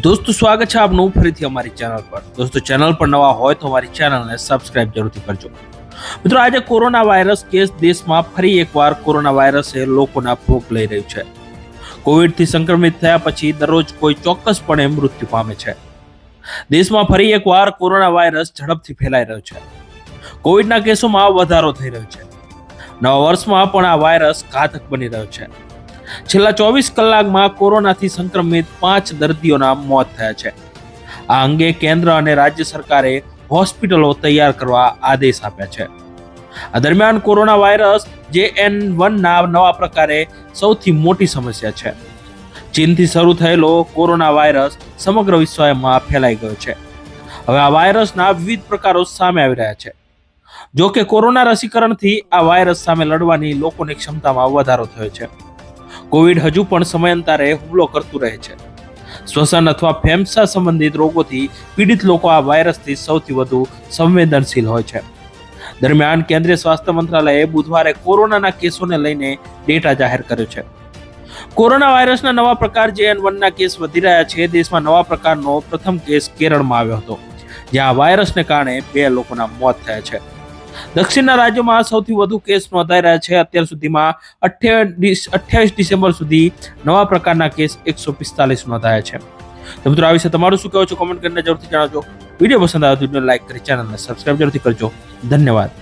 દોસ્તો, સ્વાગત છે આપનું ફરીથી અમારી ચેનલ પર. દોસ્તો, ચેનલ પર નવા હોય તો અમારી ચેનલને સબસ્ક્રાઇબ જરૂરથી કરજો. મિત્રો, આજે કોરોના વાયરસ કેસ દેશમાં ફરી એકવાર કોરોના વાયરસે લોકોના ભોગ લઈ રહ્યું છે. કોવિડથી સંક્રમિત થયા પછી દરરોજ કોઈ ચોક્કસપણે મૃત્યુ પામે છે. દેશમાં ફરી એકવાર કોરોના વાયરસ ઝડપથી ફેલાઈ રહ્યો છે. કોવિડના કેસોમાં વધારો થઈ રહ્યો છે. નવા વર્ષમાં પણ આ વાયરસ ઘાતક બની રહ્યો છે. છેલ્લા ચોવીસ કલાકમાં કોરોનાથી સંક્રમિત પાંચ દર્દીઓના મોત થયા છે. આ અંગે કેન્દ્ર અને રાજ્ય સરકારે હોસ્પિટલો તૈયાર કરવા આદેશ આપ્યા છે. આ દરમિયાન કોરોના વાયરસ જે એન વનના નવા પ્રકારે સૌથી મોટી સમસ્યા છે. ચીનથી શરૂ થયેલો કોરોના વાયરસ સમગ્ર વિશ્વમાં ફેલાઈ ગયો છે. હવે આ વાયરસના વિવિધ પ્રકારો સામે આવી રહ્યા છે. જો કે કોરોના રસીકરણથી આ વાયરસ સામે લડવાની લોકોની ક્ષમતામાં વધારો થયો છે. કોવિડ હજુ પણ સમયાંતરે હુમલો કરતું રહે છે. શ્વસન અથવા ફેફસા સંબંધિત રોગોથી પીડિત લોકો આ વાયરસથી સૌથી વધુ સંવેદનશીલ હોય છે. દરમિયાન કેન્દ્રીય સ્વાસ્થ્ય મંત્રાલયે બુધવારે કોરોનાના કેસોને લઈને ડેટા જાહેર કર્યો છે. કોરોના વાયરસના નવા પ્રકાર જે એન વનના કેસ વધી રહ્યા છે, દેશમાં નવા પ્રકારનો પ્રથમ કેસ કેરળમાં આવ્યો હતો, જ્યાં વાયરસને કારણે બે લોકોના મોત થયા છે. દક્ષિણના રાજ્યોમાં સૌથી વધુ કેસ નોંધાઈ રહ્યા છે. અત્યાર સુધીમાં અઠ્યાવીસ ડિસેમ્બર સુધી નવા પ્રકારના કેસ એકસો પિસ્તાલીસ નોંધાયા છે. તો મિત્રો આ વિશે તમારું શું કહેવું છે? કોમેન્ટ કરીને જરૂરથી જણાવજો. વીડિયો પસંદ આવ્યો તો લાઈક કરી ચેનલને સબસ્ક્રાઈબ જરૂરથી કરજો. ધન્યવાદ.